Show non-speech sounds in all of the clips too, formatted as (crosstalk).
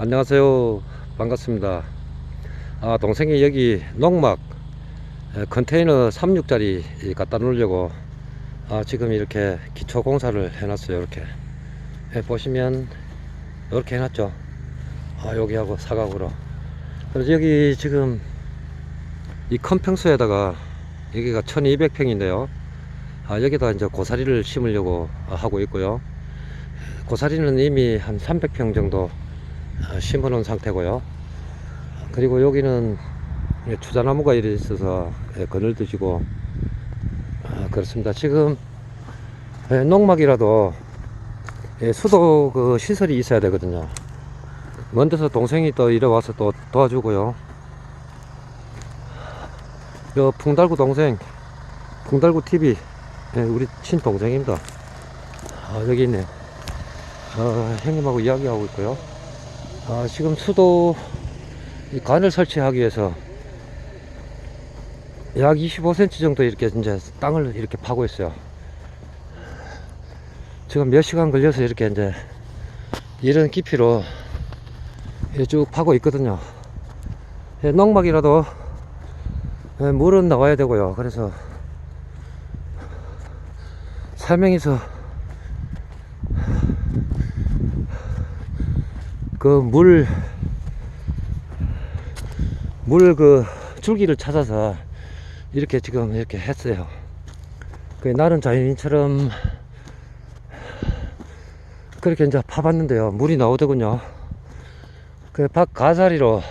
안녕하세요. 반갑습니다. 아, 동생이 여기 농막 에, 컨테이너 36짜리 갖다 놓으려고 아, 지금 이렇게 기초 공사를 해놨어요. 이렇게 예, 보시면 이렇게 해놨죠. 아, 여기하고 사각으로. 그래서 여기 지금 이 큰 평수에다가 여기가 1200평인데요. 아, 여기다 이제 고사리를 심으려고 하고 있고요. 고사리는 이미 한 300평 정도 어, 심어 놓은 상태고요. 그리고 여기는 예, 추자나무가 이래 있어서 예, 그늘 드시고 아, 그렇습니다. 지금 예, 농막이라도 예, 수도 그 시설이 있어야 되거든요. 먼 데서 동생이 또 이래 와서 또 도와주고요. 요 풍달구 동생, 풍달구 TV, 예, 우리 친동생입니다. 아, 여기 있네. 어, 형님하고 이야기하고 있고요. 아, 지금 수도 이 관을 설치하기 위해서 약 25cm 정도 이렇게 이제 땅을 이렇게 파고 있어요. 지금 몇 시간 걸려서 이렇게 이제 이런 깊이로 쭉 파고 있거든요. 예, 농막이라도 예, 물은 나와야 되고요. 그래서 설명해서 그 물, 물 그 줄기를 찾아서 이렇게 지금 이렇게 했어요. 그 나는 자연인처럼 그렇게 이제 파봤는데요. 물이 나오더군요. 그 박 가자리로,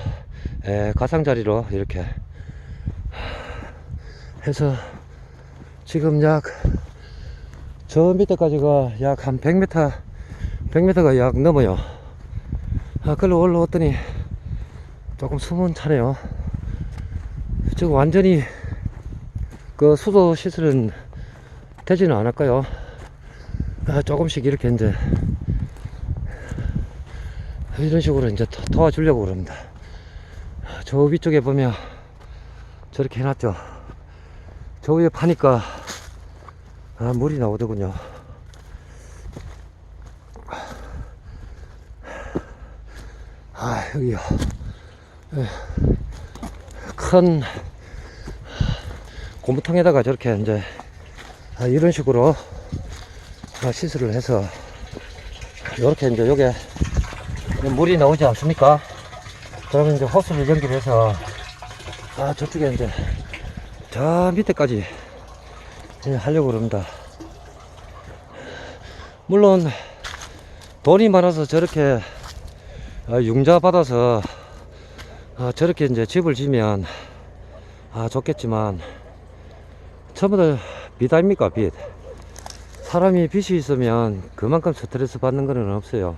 에, 가상자리로 이렇게 해서 지금 약 저 밑에까지가 약 한 100m, 100m가 약 넘어요. 아, 글로 올라왔더니 조금 숨은 차네요. 지금 완전히 그 수도 시설은 되지는 않을까요? 아, 조금씩 이렇게 이제 이런 식으로 이제 도- 도와주려고 그럽니다. 아, 저 위쪽에 보면 저렇게 해놨죠. 저 위에 파니까 아, 물이 나오더군요. 아, 여기요. 예. 큰 고무통에다가 저렇게 이제 아, 이런 식으로 아, 시술을 해서 이렇게 이제 요게 물이 나오지 않습니까? 그러면 이제 호스를 연결해서 아, 저쪽에 이제 저 밑에까지 이제 하려고 그럽니다. 물론 돈이 많아서 저렇게 아, 융자 받아서 아, 저렇게 이제 집을 지면 아 좋겠지만 다빚 아닙니까? 빚. 사람이 빚이 있으면 그만큼 스트레스 받는 거는 없어요.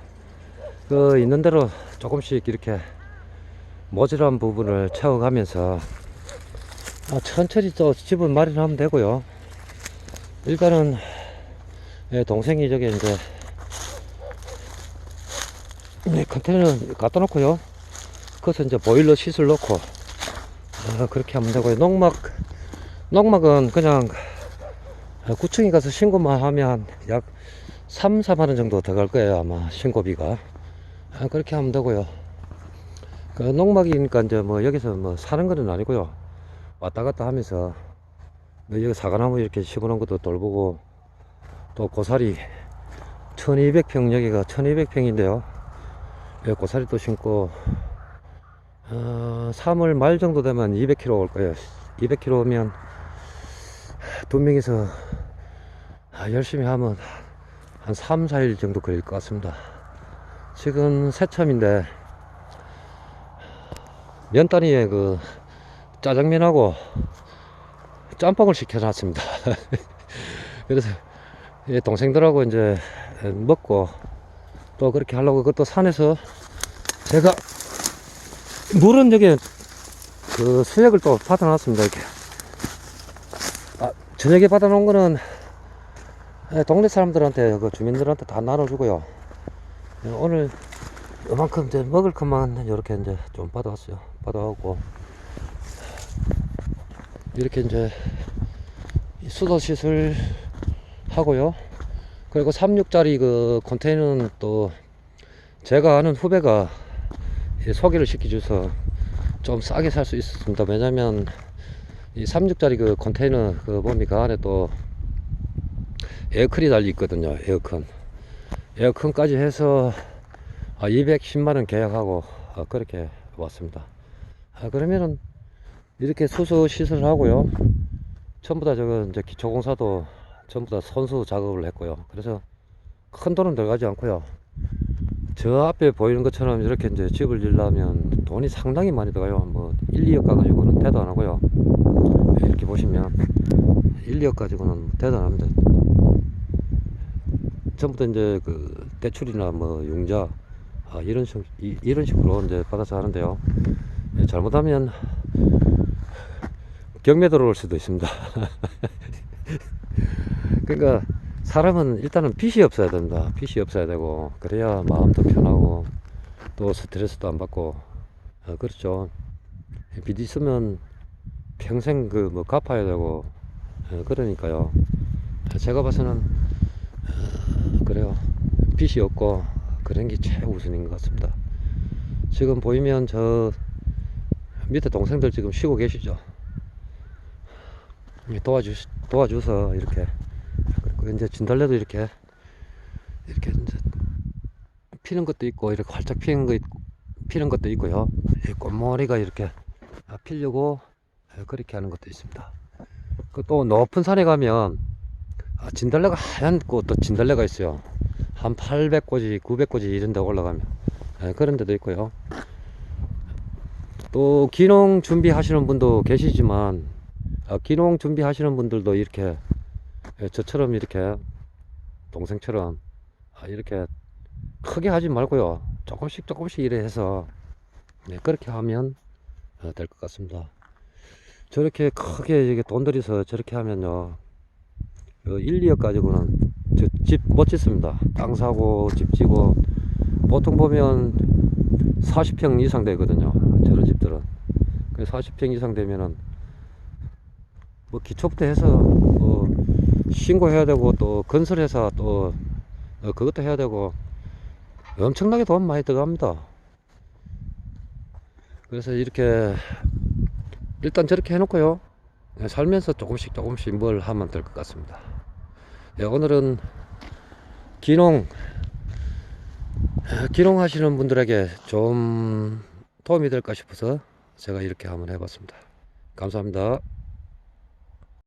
그 있는 대로 조금씩 이렇게 모자란 부분을 채워가면서 아, 천천히 또 집을 마련하면 되고요. 일단은 예, 동생이 저기 이제 네, 컨테이너 갖다 놓고요. 그것은 이제 보일러 시술 놓고, 아, 그렇게 하면 되고요. 농막, 농막은 그냥 9층에 가서 신고만 하면 약 3, 4만원 정도 더갈 거예요. 아마 신고비가. 아, 그렇게 하면 되고요. 그 농막이니까 이제 뭐 여기서 뭐 사는 거는 아니고요. 왔다 갔다 하면서 뭐 여기 사과나무 이렇게 심어놓은 것도 돌보고 또 고사리 1200평 여기가 1200평인데요. 예, 고사리도 심고 어, 3월 말 정도 되면 200kg 올 거예요. 200kg면 두 명이서 아, 열심히 하면 한 3, 4일 정도 걸릴 것 같습니다. 지금 새참인데 면 단위에 그 짜장면하고 짬뽕을 시켜놨습니다. (laughs) 그래서 예, 동생들하고 이제 먹고 또 그렇게 하려고 그것도 산에서 제가 물은 여기 그 수액을 또 받아놨습니다 이렇게. 아, 저녁에 받아놓은 거는 예, 동네 사람들한테 그 주민들한테 다 나눠주고요. 예, 오늘 이만큼 이제 먹을 것만 이렇게 이제 좀 받아왔어요. 받아오고. 이렇게 이제 이 수도 시설 하고요 그리고 36짜리 그 컨테이너는 또 제가 아는 후배가 예, 소개를 시켜줘서 좀 싸게 살 수 있었습니다. 왜냐면 이 36짜리 그 컨테이너 그 보면 그 안에 또 에어컨이 달려 있거든요. 에어컨. 에어컨까지 해서 아, 210만원 계약하고 아, 그렇게 왔습니다. 아, 그러면은 이렇게 수소 시설을 하고요. 전부 다 저거 이제 기초공사도 전부 다 선수 작업을 했고요. 그래서 큰 돈은 들어가지 않고요. 저 앞에 보이는 것처럼 이렇게 이제 집을 지려면 돈이 상당히 많이 들어가요. 뭐 1, 2억 가지고는 대도 안 하고요. 이렇게 보시면 1, 2억 가지고는 대도 안 합니다. 전부 다 이제 그 대출이나 뭐 융자 아, 이런 식 이, 이런 식으로 이제 받아서 하는데요. 예, 잘못하면 경매 들어올 수도 있습니다. (laughs) 그러니까 사람은 일단은 빚이 없어야 된다. 빚이 없어야 되고 그래야 마음도 편하고 또 스트레스도 안 받고 어, 그렇죠. 빚 있으면 평생 그 뭐 갚아야 되고 어, 그러니까요. 제가 봐서는 어, 그래요. 빚이 없고 그런 게 최우선인 것 같습니다. 지금 보이면 저 밑에 동생들 지금 쉬고 계시죠. 도와주 도와줘서 이렇게 그리고 이제 진달래도 이렇게 이렇게 이제 피는 것도 있고 이렇게 활짝 피는 거 피는 것도 있고요. 이 꽃머리가 이렇게 아, 피려고 예, 그렇게 하는 것도 있습니다. 그또 높은 산에 가면 아, 진달래가 하얀 꽃도 진달래가 있어요. 한 800꼬지, 900꼬지 이런 데 올라가면 예, 그런 데도 있고요. 또 기농 준비하시는 분도 계시지만 아, 기농 준비하시는 분들도 이렇게 예, 저처럼 이렇게 동생처럼 아, 이렇게 크게 하지 말고요. 조금씩 조금씩 이래 해서 네, 그렇게 하면 어, 될것 같습니다. 저렇게 크게 이게 돈 들여서 저렇게 하면요. 1, 2억 가지고는 집못 짓습니다. 땅 사고 집 지고 보통 보면 40평 이상 되거든요. 저런 집들은. 40평 이상 되면은 뭐 기초부터 해서 뭐 신고해야 되고 또 건설회사 또 어, 그것도 해야 되고 엄청나게 돈 많이 들어갑니다. 그래서 이렇게 일단 저렇게 해놓고요. 예, 살면서 조금씩 조금씩 뭘 하면 될 것 같습니다. 예, 오늘은 기농 예, 기농 하시는 분들에게 좀 도움이 될까 싶어서 제가 이렇게 한번 해봤습니다. 감사합니다.